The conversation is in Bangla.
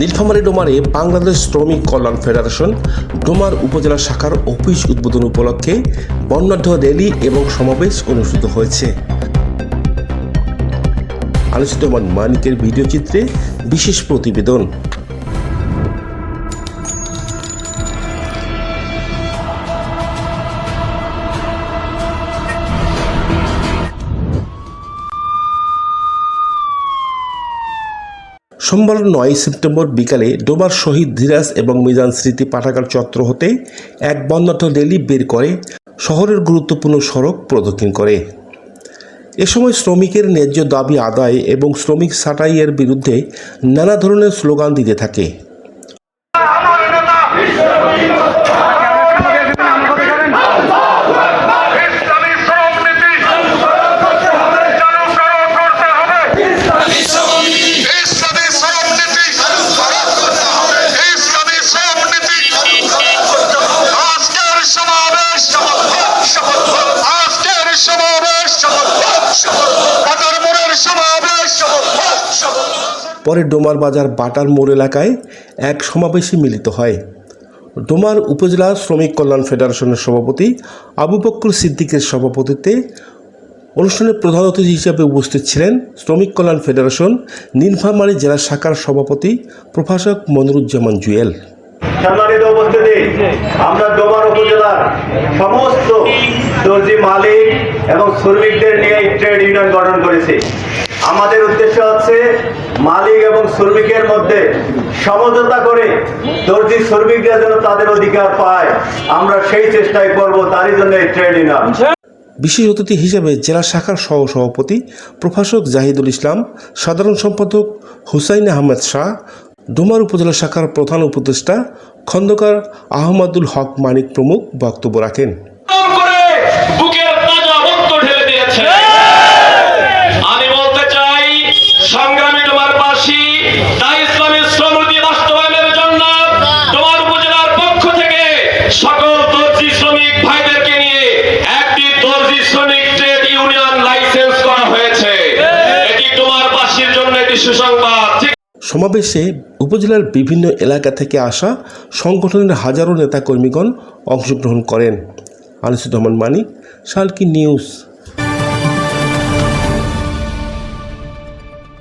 নীলফামারী ডোমারে বাংলাদেশ শ্রমিক কল্যাণ ফেডারেশন ডোমার উপজেলা শাখার অফিস উদ্বোধন উপলক্ষে বর্ণাঢ্য র্যালি এবং সমাবেশ অনুষ্ঠিত হয়েছে। আলোচিত হন মানিকের ভিডিও চিত্রে বিশেষ প্রতিবেদন। সোমবার নয় সেপ্টেম্বর বিকালে ডোবার শহীদ ধীরাজ এবং মিজান স্মৃতি পাঠাগার চত্র হতে এক বর্ণাঢ্য র্যালি বের করে শহরের গুরুত্বপূর্ণ সড়ক প্রদক্ষিণ করে। এ সময় শ্রমিকের ন্যায্য দাবি আদায় এবং শ্রমিক ছাঁটাইয়ের বিরুদ্ধে নানা ধরনের স্লোগান দিতে থাকে। পরে ডোমার বাজার বাটার মোড় এলাকায় এক সমাবেশে মিলিত হয়। ডোমার উপজেলা শ্রমিক কল্যাণ ফেডারেশনের সভাপতি আবু বক্কর সিদ্দিকের সভাপতিত্বে অনুষ্ঠানে প্রধান অতিথি হিসেবে উপস্থিত ছিলেন শ্রমিক কল্যাণ ফেডারেশন নীলফামারী জেলা শাখার সভাপতি প্রভাষক মনিরুজ্জামান জুয়েল। সম্মানিত উপস্থিতি, আমরা ডোমার উপজেলার সমস্ত দর্জি মালিক এবং শ্রমিকদের নিয়ে ট্রেড ইউনিয়ন গঠন করেছি। আমাদের উদ্দেশ্য হচ্ছে মালিক এবং শ্রমিকের মধ্যে সমঝোতা করে দর্জি শ্রমিকরা যেন তাদের অধিকার পায়। আমরা সেই চেষ্টাই করব, তারই জন্য এই ট্রেড বিশেষ অতিথি হিসেবে জেলা শাখার সহ সভাপতি প্রভাষক জাহিদুল ইসলাম, সাধারণ সম্পাদক হুসাইন আহমেদ শাহ, ডোমার উপজেলা শাখার প্রধান উপদেষ্টা খন্দকার আহমদুল হক মানিক প্রমুখ বক্তব্য রাখেন। সমাবেশে উপজেলার বিভিন্ন এলাকা থেকে আসা সংগঠনের হাজারো নেতাকর্মীগণ অংশগ্রহণ করেন। আনিসুর রহমান মানিক, শালকি নিউজ।